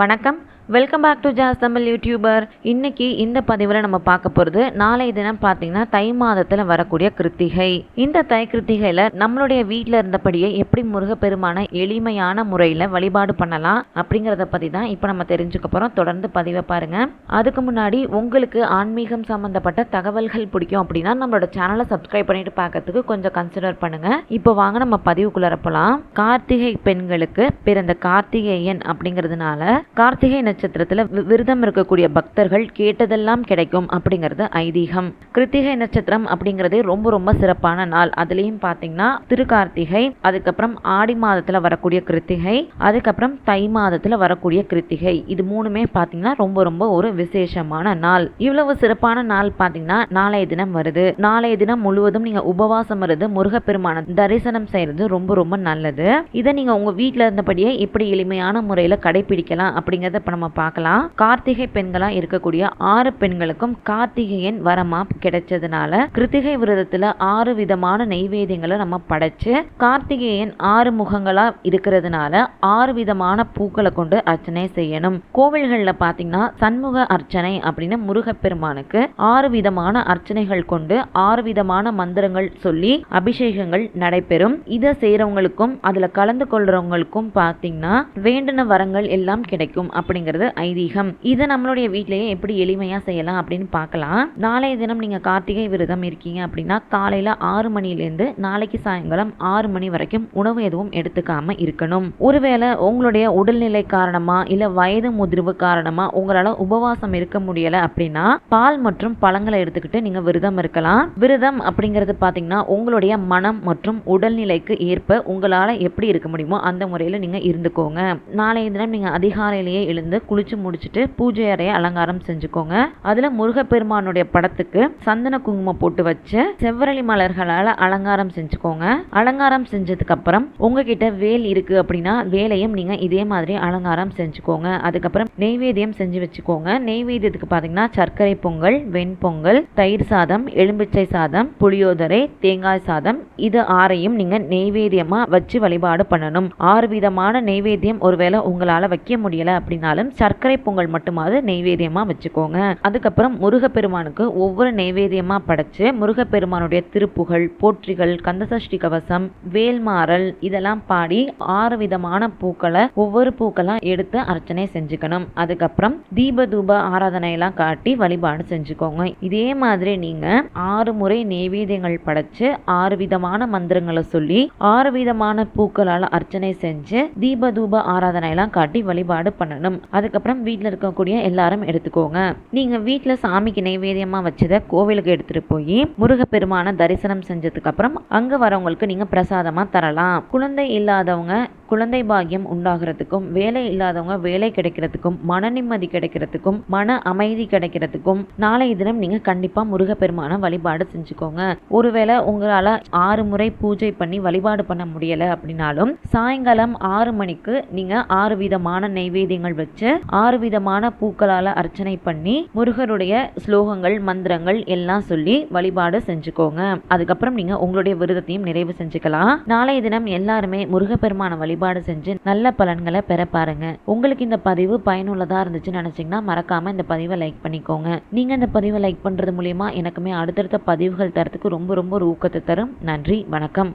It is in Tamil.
வணக்கம். Welcome back to Jaz Tamil YouTuber இன்னைக்கு இந்த பதிவில் நம்ம பார்க்க போகிறது நாளைய தினம் பார்த்தீங்கன்னா தை மாதத்தில் வரக்கூடிய கிருத்திகை. இந்த தை கிருத்திகையில் நம்மளுடைய வீட்டில் இருந்தபடியே எப்படி முருகப்பெருமான எளிமையான முறையில் வழிபாடு பண்ணலாம் அப்படிங்கிறத பற்றி தான் இப்போ நம்ம தெரிஞ்சுக்க போகிறோம் தொடர்ந்து பதிவை பாருங்கள் அதுக்கு முன்னாடி உங்களுக்கு ஆன்மீகம் சம்மந்தப்பட்ட தகவல்கள் பிடிக்கும் அப்படின்னா நம்மளோட சேனலை சப்ஸ்கிரைப் பண்ணிட்டு பார்க்கறதுக்கு கொஞ்சம் கன்சிடர் பண்ணுங்கள் இப்போ வாங்க நம்ம பதிவுக்குள்ளே போகலாம் கார்த்திகை பெண்களுக்கு பிறந்த கார்த்திகேயன் அப்படிங்கிறதுனால கார்த்திகை நட்சத்திரத்தில் விரதம் இருக்கக்கூடிய பக்தர்கள் கேட்டதெல்லாம் கிடைக்கும் அப்படிங்கிறது ஐதீகம். கிருத்திகை நட்சத்திரம் அப்படிங்கிறதே ரொம்ப ரொம்ப சிறப்பான நாள். அதுலேயும் பார்த்தீங்கன்னா திருக்கார்த்திகை அதுக்கப்புறம் ஆடி மாதத்தில் வரக்கூடிய கிருத்திகை அதுக்கப்புறம் தை மாதத்தில் வரக்கூடிய கிருத்திகை. இது மூணுமே பார்த்தீங்கன்னா ரொம்ப ரொம்ப ஒரு விசேஷமான நாள். இவ்வளவு சிறப்பான நாள் பார்த்தீங்கன்னா நாளைய தினம் வருது. நாளைய தினம் முழுவதும் நீங்கள் உபவாசம் இருந்து முருகப்பெருமான தரிசனம் செய்கிறது ரொம்ப ரொம்ப நல்லது. இதை நீங்கள் உங்கள் வீட்டில் இருந்தபடியே இப்படி எளிமையான முறையில் கடைபிடிக்கலாம் அப்படிங்கிறத இப்போ நம்ம பார்க்கலாம். கார்த்திகை பெண்களாக இருக்கக்கூடிய ஆறு பெண்களுக்கும் கார்த்திகையின் வரமா கிடைச்சதுனால கிருத்திகை விரதத்தில் ஆறு விதமான நெய்வேதியங்களை நம்ம படைச்சு கார்த்திகேயன் ஆறு முகங்களா இருக்கிறதுனால ஆறு விதமான பூக்களை கொண்டு அர்ச்சனை செய்யணும். கோவில்களில் பார்த்தீங்கன்னா சண்முக அர்ச்சனை அப்படின்னு முருகப்பெருமானுக்கு ஆறு விதமான அர்ச்சனைகள் கொண்டு ஆறு விதமான மந்திரங்கள் சொல்லி அபிஷேகங்கள் நடைபெறும். இதை செய்கிறவங்களுக்கும் அதில் கலந்து கொள்றவங்களுக்கும் பார்த்தீங்கன்னா வேண்டின வரங்கள் எல்லாம் கிடைக்கும் அப்படிங்கிறது ஐதீகம். இதை நம்மளுடைய வீட்டிலேயே எப்படி எளிமையாக செய்யலாம் அப்படின்னு பார்க்கலாம். நாளைய தினம் நீங்கள் கார்த்திகை விரதம் இருக்கீங்க அப்படின்னா காலையில் ஆறு மணிலேருந்து நாளைக்கு சாயங்காலம் ஆறு மணி வரைக்கும் உணவு எதுவும் எடுத்துக்காம இருக்கணும். ஒருவேளை உங்களுடைய உடல்நிலை காரணமா இல்லை வயது முதிர்வு காரணமா உங்களால் உபவாசம் இருக்க முடியல அப்படின்னா பால் மற்றும் பழங்களை எடுத்துக்கிட்டு நீங்கள் விரதம் இருக்கலாம். விரதம் அப்படிங்கிறது பார்த்தீங்கன்னா உங்களுடைய மனம் மற்றும் உடல்நிலைக்கு ஏற்ப உங்களால் எப்படி இருக்க முடியுமோ அந்த முறையில் நீங்கள் இருந்துக்கோங்க. நாளைய தினம் நீங்கள் அதிகாலையிலேயே எழுந்து குளிச்சு முடிச்சுட்டு பூஜை அறையை அலங்காரம் செஞ்சுக்கோங்க. அதில் முருகப்பெருமானுடைய படத்துக்கு சந்தன குங்குமம் போட்டு வச்சு செவ்வரளி மலர்களால் அலங்காரம் செஞ்சுக்கோங்க. அலங்காரம் செஞ்சதுக்கு அப்புறம் உங்ககிட்ட வேல் இருக்கு அப்படின்னா வேலையும் நீங்க இதே மாதிரி அலங்காரம் செஞ்சுக்கோங்க. அதுக்கப்புறம் நெய்வேத்தியம் செஞ்சு வச்சுக்கோங்க. நெய்வேத்தியத்துக்கு பார்த்தீங்கன்னா சர்க்கரை பொங்கல் வெண்பொங்கல் தயிர் சாதம் எலும்பிச்சை சாதம் புளியோதரை தேங்காய் சாதம் இது ஆறையும் நீங்க நெய்வேத்தியமா வச்சு வழிபாடு பண்ணணும். ஆறு விதமான நெய்வேத்தியம் ஒருவேளை உங்களால வைக்க முடியல அப்படின்னாலும் சர்க்கரை பொங்கல் மட்டுமாவது நெய்வேதியமாக வச்சுக்கோங்க. அதுக்கப்புறம் முருகப்பெருமானுக்கு ஒவ்வொரு நெய்வேதியமாக படைச்சு முருகப்பெருமானுடைய திருப்புகழ் போற்றிகள் கந்தசஷ்டி கவசம் வேல்மாறல் இதெல்லாம் பாடி ஆறு விதமான பூக்களை ஒவ்வொரு பூக்களா எடுத்து அர்ச்சனை செஞ்சுக்கணும். அதுக்கப்புறம் தீப தூப ஆராதனையெல்லாம் காட்டி வழிபாடு செஞ்சுக்கோங்க. இதே மாதிரி நீங்க ஆறு முறை நெய்வேதியங்கள் படைச்சு ஆறு விதமான மந்திரங்களை சொல்லி ஆறு விதமான பூக்களால் அர்ச்சனை செஞ்சு தீப தூப ஆராதனை எல்லாம் காட்டி வழிபாடு பண்ணணும். அதுக்கப்புறம் வீட்டில் இருக்கக்கூடிய எல்லாரும் எடுத்துக்கோங்க. நீங்க வீட்டில் சாமிக்கு நைவேத்தியமாக வச்சதை கோவிலுக்கு எடுத்துகிட்டு போய் முருகப்பெருமான தரிசனம் செஞ்சதுக்கு அப்புறம் அங்க வரவங்களுக்கு நீங்க பிரசாதமா தரலாம். குழந்தை இல்லாதவங்க குழந்தை பாக்கியம் உண்டாகிறதுக்கும் வேலை இல்லாதவங்க வேலை கிடைக்கிறதுக்கும் மன நிம்மதி கிடைக்கிறதுக்கும் மன அமைதி கிடைக்கிறதுக்கும் நாளைய தினம் நீங்க கண்டிப்பா முருகப்பெருமான வழிபாடு செஞ்சுக்கோங்க. ஒருவேளை உங்களால ஆறு முறை பூஜை பண்ணி வழிபாடு பண்ண முடியல அப்படின்னாலும் சாயங்காலம் ஆறு மணிக்கு நீங்க ஆறு விதமான நைவேத்தியங்கள் வச்சு ஆறு விதமான பூக்களால அர்ச்சனை பண்ணி முருகருடைய ஸ்லோகங்கள் மந்திரங்கள் எல்லாம் சொல்லி வழிபாடு செஞ்சுக்கோங்க. அதுக்கப்புறம் நீங்க உங்களுடைய விரதத்தையும் நிறைவு செஞ்சுக்கலாம். நாளைய தினம் எல்லாருமே முருகப்பெருமான வழிபாடு செஞ்சு நல்ல பலன்களை பெற பாருங்க. உங்களுக்கு இந்த பதிவு பயனுள்ளதா இருந்துச்சுன்னு நினைச்சீங்கன்னா மறக்காம இந்த பதிவை லைக் பண்ணிக்கோங்க. நீங்க இந்த பதிவை லைக் பண்றது மூலியமா எனக்குமே அடுத்தடுத்த பதிவுகள் தரத்துக்கு ரொம்ப ரொம்ப ஊக்கத்தை தரும். நன்றி வணக்கம்.